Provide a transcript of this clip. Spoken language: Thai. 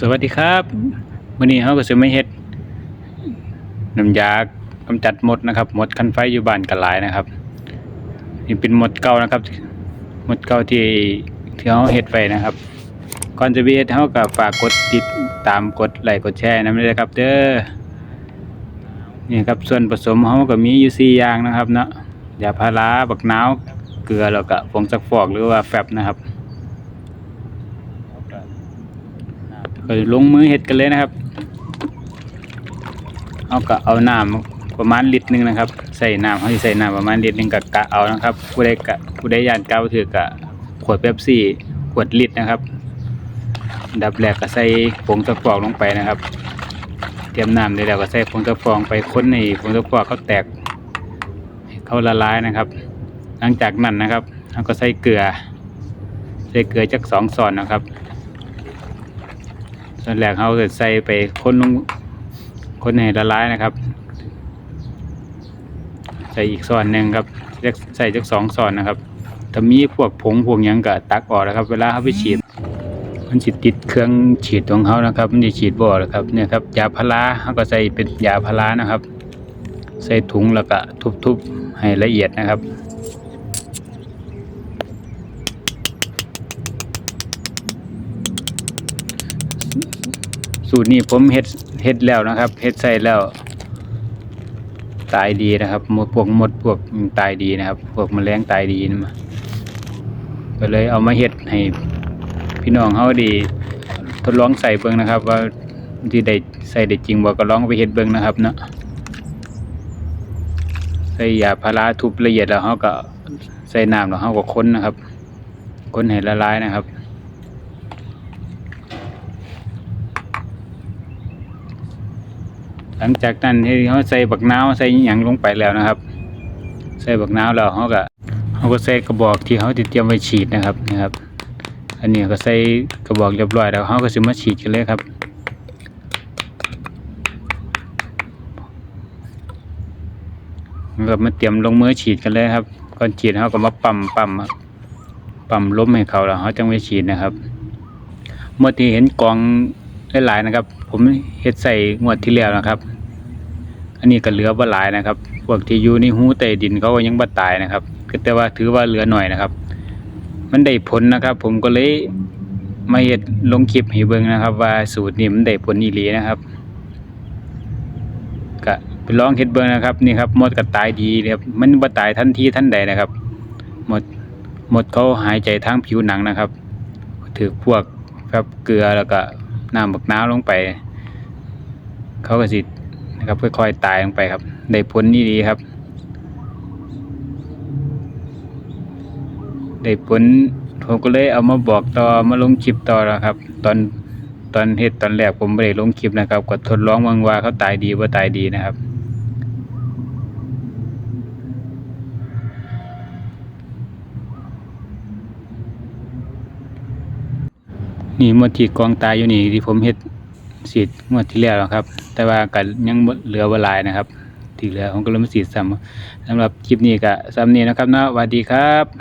สวัสดีครับวันนี้เขาก็จะไม่เฮ็ดน้ำยากำจัดมดนะครับมดคันไฟอยู่บ้านกันหลายนะครับนี่เป็นมดเก่านะครับมดเก่าที่ที่เขาเฮ็ดไว้นะครับ ก่อนจะไปเฮ็ดเขาก็ฝากกดติดตามกดไลค์กดแชร์นำด้ครับเด้อนี่ครับส่วนผสมเขาก็มีอยู่สี่อย่างนะครับเนาะยาพาราบักนาวเกลือแล้วก็ผงซักฟอกหรือว่าแฟบนะครับ ก็ลงมือเห็ดกันเลยนะครับ เอาก็เอาน้ำประมาณลิตรหนึงนะครับ ใส่น้ำเขาสิใส่น้ำประมาณลิตรหนึงกะกะเอานะครับ ผู้ใดกะผู้ใดยานเก่าถือกะขวดเป๊ปซี่ขวดลิตรนะครับ ดับแรกก็ใส่ผงตะกรอกลงไปนะครับ เตรียมน้ำได้แล้วก็ใส่ผงตะกรอกไปค้นในผงตะกรอกเขาแตกเขาละลายนะครับ หลังจากนั้นนะครับเราก็ใส่เกลือ ใส่เกลือจักสองช้อนนะครับ ส่วนแรกเขาจะใส่ไปคนลงคนให้ละลายนะครับ ใส่อีกส่วนหนึ่งครับใส่จักสองส่วนนะครับถ้ามีพวกผงพวกยังก็ตักออกนะครับ เวลาเขาไปฉีด มันสิติดเครื่องฉีดของเขานะครับ มันจะฉีดบ่อนะครับ เนี่ยครับยาพาราเขาก็ใส่เป็นยาพารานะครับ ใส่ถุงแล้วก็ทุบๆให้ละเอียดนะครับ สูตรนี้ผมเฮ็ดเฮ็ดแล้วนะครับเฮ็ดใส่แล้ว ตายดีนะครับหมดพวกหมดพวกตายดีนะครับ พวกแมลงตายดีนะมาก็เลยเอามาเฮ็ดให้พี่น้องเฮาดีทดลองใส่เบิ่งนะครับ ว่าที่ได้ใส่ได้จริงบ่ก็ลองไปเฮ็ดเบิ่งนะครับเนาะใส่ยาพาราทุบละเอียดแล้วเฮาก็ใส่น้ำแล้วเฮาก็ค้นนะครับ ค้นให้ละลายนะครับ หลังจากนั้นที่เขาใส่บักนาวใส่หยังลงไปแล้วนะครับ ใส่บักนาวแล้วเขาก็เขาก็ใส่กระบอกที่เขาติดเตรียมไว้ฉีดนะครับนะครับ อันนี้ก็ใส่กระบอกเรียบร้อยแล้วเขาก็จะมาฉีดกันเลยครับก็มาเตรียมลงมือฉีดกันเลยครับก่อนฉีดเขาก็มาปั๊มปั๊มปั๊มล้มให้เขาแล้วเขาจังไปฉีดนะครับ เมื่อที่เห็นกอง หลายๆนะครับ ผมเฮ็ดใส่งวดที่แล้วนะครับ อันนี้ก็เหลือบ่หลายนะครับ พวกที่อยู่ในหูใต้ดินเขาก็ยังบ่ตายนะครับก็แต่ว่าถือว่าเหลือหน่อยนะครับ มันได้ผลนะครับ ผมก็เลยมาเฮ็ดลงคลิปให้เบิ่งนะครับ ว่าสูตรนี้มันได้ผลอีหลีนะครับก็ไปลองเฮ็ดเบิ่งนะครับนี่ครับหมดก็ตายดีนะครับมันบ่ตายทันทีทันใดนะครับหมดหมดเขาหายใจทางผิวหนังนะครับถือพวกแบบเกลือแล้วก็ น้ำบักน้าวลงไป เขาก็สินะครับค่อยๆตายลงไปครับ ได้ผลนี่ดีครับ ได้ผลผมก็เลยเอามาบอกต่อมาลงคลิปต่อแล้วครับ ตอนตอนเหตุตอนแรกผมไม่ได้ลงคลิปนะครับก็ทดลองวังว่าเขาตายดีว่าตายดีนะครับ นี่มดที่กองตายอยู่นี่ที่ผมเฮ็ดสีดงวดที่แล้วครับ แต่ว่าก็ยังเหลือบ่หลายนะครับที่เหลือผมก็เลยมาสีดซ้ำสำหรับคลิปนี้ก็ซ้ำนี้นะครับนะสวัสดีครับ